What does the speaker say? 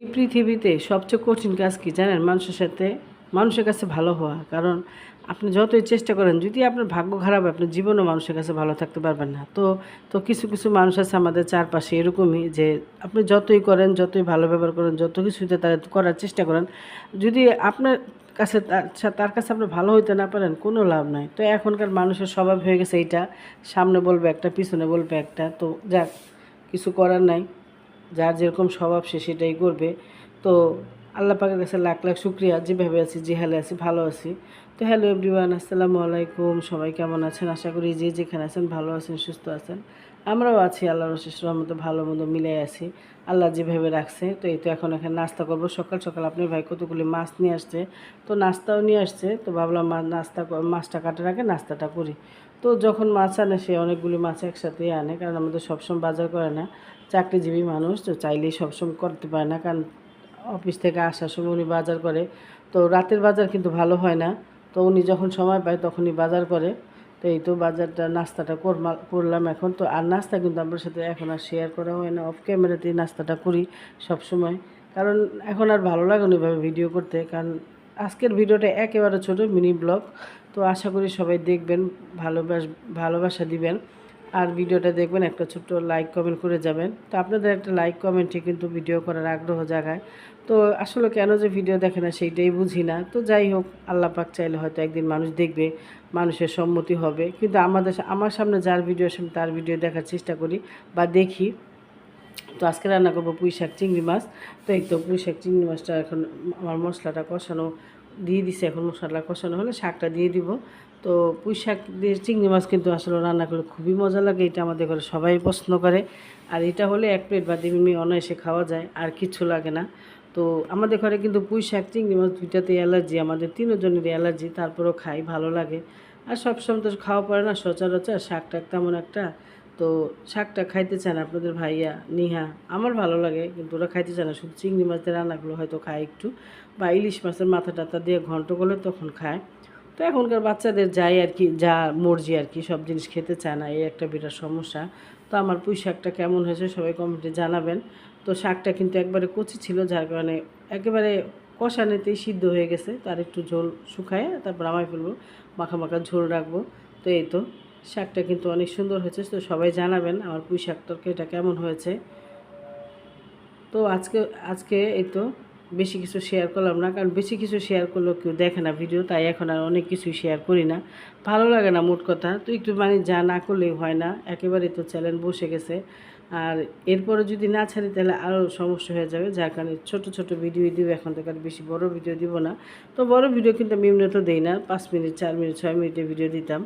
এই পৃথিবীতে সবচেয়ে কঠিন কাজ কি জানেন? মানুষের সাথে মানুষের কাছে ভালো হওয়া। কারণ আপনি যতই চেষ্টা করেন যদি আপনার ভাগ্য খারাপ হয়, আপনার জীবনও মানুষের কাছে ভালো থাকতে পারবেন না। তো তো কিছু কিছু মানুষ আছে আমাদের চারপাশে এরকমই যে আপনি যতই করেন যতই ভালো ব্যবহার করেন যত কিছুতে তার করার চেষ্টা করেন যদি আপনার কাছে তার- কাছে আপনি ভালো হইতে না পারেন কোনো লাভ নাই। তো এখনকার মানুষের স্বভাব হয়ে গেছে এইটা। সামনে বলবে একটা পিছনে বলবে একটা। তো যাক কিছু করার নাই। যার যেরকম স্বভাব সে সেটাই করবে। তো আল্লাহ পাকের কাছে লাখ লাখ শুক্রিয়া। যেভাবে আছি যে হালে আছি, ভালো আছি। তো হ্যালো এভরিওয়ান, আসসালামু আলাইকুম। সবাই কেমন আছেন? আশা করি যে যেখানে আছেন ভালো আছেন, সুস্থ আছেন। আমরাও আছি আল্লাহর রশেষ রহমতে, ভালো মন্দ মিলে আছি। আল্লাহ যেভাবে রাখছে, তো এই তো এখন এখানে নাস্তা করব। সকাল সকাল আপনার ভাই কতগুলি মাছ নিয়ে আসছে, তো নাস্তাও নিয়ে আসছে। তো ভাবলাম নাস্তা মাছটা কাটার আগে নাস্তাটা করি। তো যখন মাছ আনে, সে অনেকগুলি মাছ একসাথে আনে, কারণ আমাদের সবসময় বাজার করে না। চাকরিজীবী মানুষ, তো চাইলেই সবসময় করতে পারে না, কারণ অফিস থেকে আসার সময় উনি বাজার করে। তো রাতের বাজার কিন্তু ভালো হয় না। তো উনি যখন সময় পায়, তখনই বাজার করে। তো এই তো বাজারটা, নাস্তাটা করলাম এখন। তো আর নাস্তা কিন্তু আমার সাথে এখন আর শেয়ার করা হয় না। অফ ক্যামেরাতেই নাস্তাটা করি সব সময় কারণ এখন আর ভালো লাগে না এভাবে ভিডিও করতে। কারণ আজকের ভিডিওটা একেবারে ছোট মিনি ব্লগ তো আশা করি সবাই দেখবেন, ভালোবাস, ভালোবাসা দিবেন। আর ভিডিওটা দেখবেন, একটা ছোট্ট লাইক কমেন্ট করে যাবেন। তো আপনাদের একটা লাইক কমেন্টে কিন্তু ভিডিও করার আগ্রহ জাগায়। তো আসলে কেন যে ভিডিও দেখে না সেইটাই বুঝি না। তো যাই হোক, আল্লাহ পাক চাইলে হয়তো একদিন মানুষ দেখবে, মানুষের সম্মতি হবে। কিন্তু আমাদের আমার সামনে যার ভিডিও আসে তার ভিডিও দেখার চেষ্টা করি বা দেখি। তো আজকে রান্না করব পুঁই শাক, চিংড়ি মাছ। তো এই তো পুঁই শাক, চিংড়ি মাছটা এখন আমার মশলাটা কষানো, দিয়ে দিছে। এখন মশলা কষানো হলে শাকটা দিয়ে দিব। তো পুঁই শাক দিয়ে চিংড়ি মাছ কিন্তু আসলে রান্না করলে খুবই মজা লাগে, এটা আমাদের ঘরে সবাই পছন্দ করে। আর এটা হলে এক প্লেট বা দিমি অনায়াসে খাওয়া যায়, আর কিছু লাগে না। তো আমাদের ঘরে কিন্তু পুঁই শাক চিংড়ি মাছ দুইটাতে অ্যালার্জি, আমাদের তিনজনেরই অ্যালার্জি, তারপরেও খাই ভালো লাগে। আর সবসময় তো খাওয়া পড়ে না সচরাচর শাক টাক তেমন একটা। তো শাকটা খাইতে চান আপনাদের ভাইয়া, নিহা, আমার ভালো লাগে, কিন্তু ওরা খাইতে চায় না, শুধু চিংড়ি মাছের রান্নাগুলো হয়তো খায় একটু। বা ইলিশ মাছের মাথা টাথা দিয়ে ঘন্ট করলে তখন খায়। তো এখনকার বাচ্চাদের যাই আর কি, যা মর্জি আর কি, সব জিনিস খেতে চায় না, এই একটা বিরাট সমস্যা। তো আমার পুঁই শাকটা কেমন হয়েছে সবাই কমেন্টে জানাবেন। তো শাকটা কিন্তু একবারে কচি ছিল, যার কারণে একেবারে কষানেতেই সিদ্ধ হয়ে গেছে। তার একটু ঝোল শুকায়, তারপর আমায় ফেলব, মাখা মাখা ঝোল রাখব। তো এই তো, শাকটা কিন্তু অনেক সুন্দর হয়েছে, তো সবাই জানাবেন আমার পুঁই শাক তরকারিটা কেমন হয়েছে। তো আজকে আজকে এই তো বেশি কিছু শেয়ার করলাম না, কারণ বেশি কিছু শেয়ার করলেও কেউ দেখে না ভিডিও তাই এখন আর অনেক কিছুই শেয়ার করি না। ভালো লাগে না মোট কথা, তো একটু মানে যা না করলেই হয় না একেবারে তো চ্যানেল বসে গেছে। আর এরপরে যদি না ছাড়ি তাহলে আরও সমস্যা হয়ে যাবে, যার কারণে ছোট ছোট ভিডিও দিব, এখন থেকে আর বেশি বড় ভিডিও দিব না। তো বড় ভিডিও কিন্তু আমি এমনি তো দিই না, পাঁচ মিনিট, চার মিনিট, ছয় মিনিটের ভিডিও দিতাম।